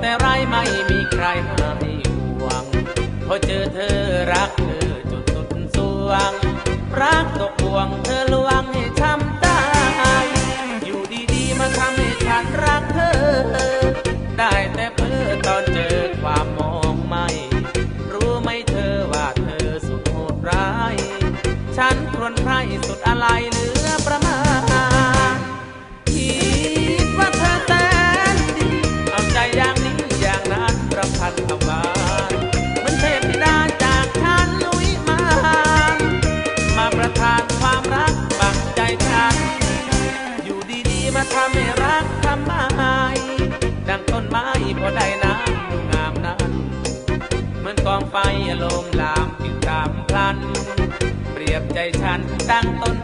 แต่ไรไม่มีใครให้ห่วงพอเจอเธอรักเธอจุดสุดสวง รักตกห่วงเธอลวงให้ช้ำตาย อยู่ดีๆมาทำให้ฉันรักเธอ ได้แต่เพ้อตอนเจอความมองไม่ รู้ไหมเธอว่าเธอสุดโหดร้าย ฉันครวญไพร่สุดอะไรหลือ โลมลามติดตามพลัน เปรียบใจฉันตั้งต้น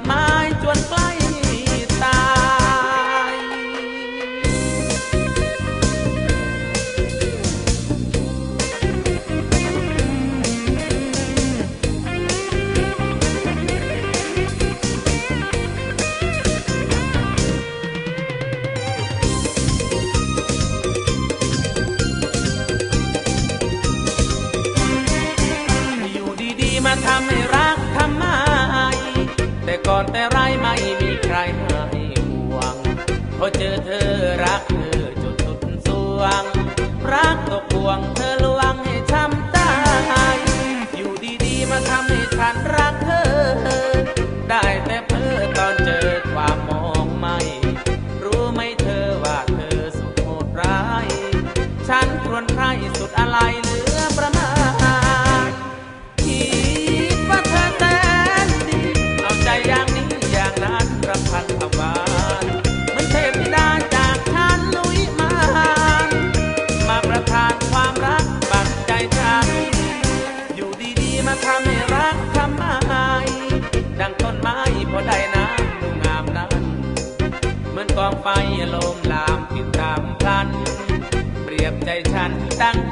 ฉันครวญไพร่สุดอะไรเหลือประมาณคิดว่าเธอแสนดีเอาใจอย่างนี้อย่างนั้นประพันธ์ทำวานเหมันเทพธิดาจากฉันลุยมานมาประทานความรักบังใจฉัน อยู่ดีๆมาทำให้รักทำไมดังต้นไม้พอได้น้ำดูงามนั้นเหมือนกองไฟโล ใจฉันดังต้นไม้